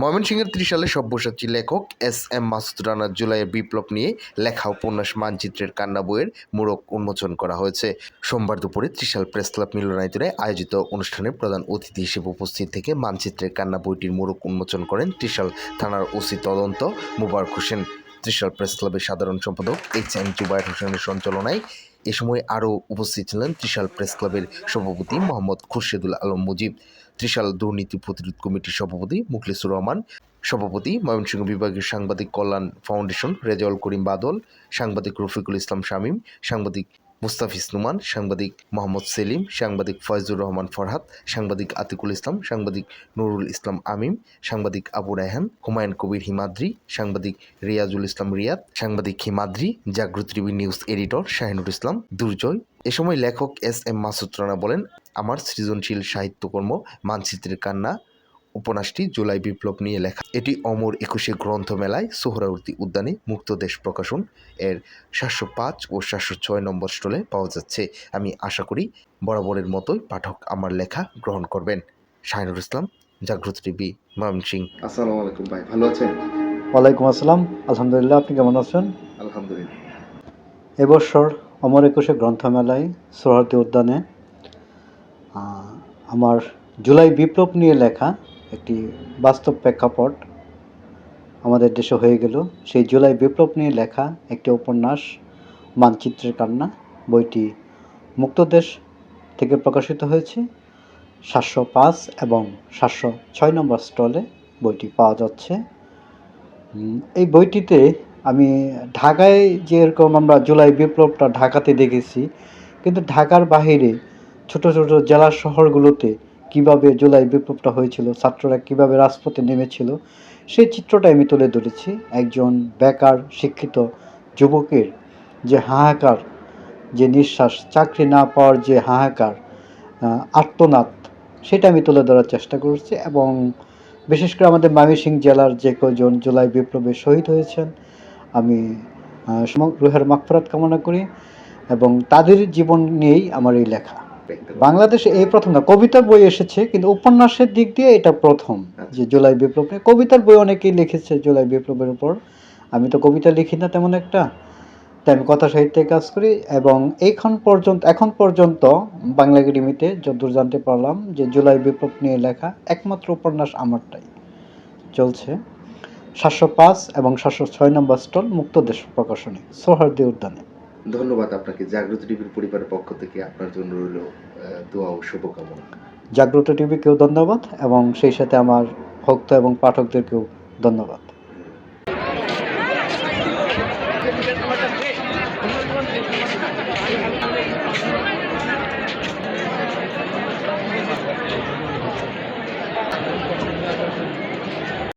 ময়মনসিংহের ত্রিশালে সব্যসাচী লেখক S M Masud রানার জুলাইয়ের বিপ্লব নিয়ে লেখা উপন্যাস মানচিত্রের কান্না বইয়ের মোড়ক উন্মোচন করা হয়েছে। সোমবার দুপুরে ত্রিশাল প্রেস ক্লাব মিলনায়তনে আয়োজিত অনুষ্ঠানে প্রধান অতিথি হিসেবে উপস্থিত থেকে মানচিত্রের কান্না বইটির মোড়ক উন্মোচন করেন ত্রিশাল থানার ওসি তদন্ত মুবারক হোসেন। ত্রিশাল প্রেস ক্লাবের সাধারণ সম্পাদক এইচ এম জুবায়ের হোসেনের সঞ্চালনায় এ সময় আরও উপস্থিত ছিলেন ত্রিশাল প্রেস ক্লাবের সভাপতি মোহাম্মদ খুরশেদুল আলম মুজিব, ত্রিশাল দুর্নীতি প্রতিরোধ কমিটির সভাপতি মুখলিসুর রহমান, সভাপতি ময়মনসিংহ বিভাগের সাংবাদিক কল্যাণ ফাউন্ডেশন রেজাউল করিম বাদল, সাংবাদিক রফিকুল ইসলাম শামীম, সাংবাদিক মুস্তাফিজ নুমান, সাংবাদিক মোহাম্মদ সেলিম, সাংবাদিক ফয়জুর রহমান ফরহাদ, সাংবাদিক আতিকুল ইসলাম, সাংবাদিক নুরুল ইসলাম আমিম সাংবাদিক আবু রায়হান, হুমায়ুন কবির হিমাদ্রি, সাংবাদিক রিয়াজুল ইসলাম রিয়াদ, সাংবাদিক Himadri, Jagrata TV news editor Shahinur Islam, Durjoy. এ সময় লেখক এস এম মাসুদ রানা বলেন, আমার সৃজনশীল সাহিত্যকর্ম, মানচিত্রের কান্না উপন্যাসটি জুলাই বিপ্লব নিয়ে লেখা। এটি অমর একুশে গ্রন্থমেলায় সোহরাওয়ার্দী উদ্যানে মুক্ত দেশ প্রকাশন এর সাতশো পাঁচ ও সাতশো ছয় নম্বর স্টলে পাওয়া যাচ্ছে। আমি আশা করি বরাবরের মতোই পাঠক আমার লেখা গ্রহণ করবেন। শাহিনুর ইসলাম জাগ্রত টিভি ময়মনসিং। আসসালামু আলাইকুম ভাই ভালো আছেন? ওয়ালাইকুম আসসালাম আলহামদুলিল্লাহ আপনি কেমন আছেন? আলহামদুলিল্লাহ। এবছর অমর একুশে গ্রন্থমেলায় সোহরাওয়ার্দী উদ্যানে আমার জুলাই বিপ্লব নিয়ে লেখা একটি বাস্তব প্রেক্ষাপট আমাদের দেশে হয়ে গেল। সেই জুলাই বিপ্লব নিয়ে লেখা একটি উপন্যাস, মানচিত্রের কান্না, বইটি মুক্তদেশ থেকে প্রকাশিত হয়েছে। সাতশো পাঁচ এবং সাতশো ছয় নম্বর স্টলে বইটি পাওয়া যাচ্ছে। এই বইটিতে আমি ঢাকায় যেরকম আমরা জুলাই বিপ্লবটা ঢাকাতে দেখেছি, কিন্তু ঢাকার বাইরে ছোট ছোট জেলা শহরগুলোতে কীভাবে জুলাই বিপ্লবটা হয়েছিল, ছাত্ররা কীভাবে রাজপথে নেমেছিল সেই চিত্রটা আমি তুলে ধরেছি একজন বেকার, শিক্ষিত যুবকের যে হাহাকার, যে নিঃশ্বাস, চাকরি না পাওয়ার যে হাহাকার আত্মনাদ সেটা আমি তুলে ধরার চেষ্টা করছি এবং বিশেষ করে আমাদের ময়মনসিংহ জেলার যে কজন জুলাই বিপ্লবে শহীদ হয়েছেন, আমি রুহের মাগফরাত কামনা করি এবং তাদের জীবন নিয়েই আমার এই লেখা। বাংলাদেশে এই প্রথম না কবিতার বই এসেছে কিন্তু উপন্যাসের দিক দিয়ে এটা প্রথম যে জুলাই বিপ্লব নিয়ে কবিতার বই অনেকেই লিখেছে জুলাই বিপ্লবের উপর। আমি তো কবিতা লিখি না তেমন একটা তাই আমি কথা সাহিত্যে কাজ করি। এবং এইখন পর্যন্ত এখন পর্যন্ত বাংলা একাডেমিতে যতদূর জানতে পারলাম যে জুলাই বিপ্লব নিয়ে লেখা একমাত্র উপন্যাস আমারটাই। চলছে সাতশো পাঁচ এবং সাতশো ছয় নম্বর স্টল মুক্ত দেশ প্রকাশনী সোহার্দি উদ্যানে। ধন্যবাদ আপনাকে জাগ্রত টিভির পরিবারের পক্ষ থেকে আপনার জন্য রইল দোয়া ও শুভকামনা জাগ্রত টিভিকেও ধন্যবাদ এবং সেই সাথে আমার ভক্ত এবং পাঠকদেরকেও ধন্যবাদ Thank you.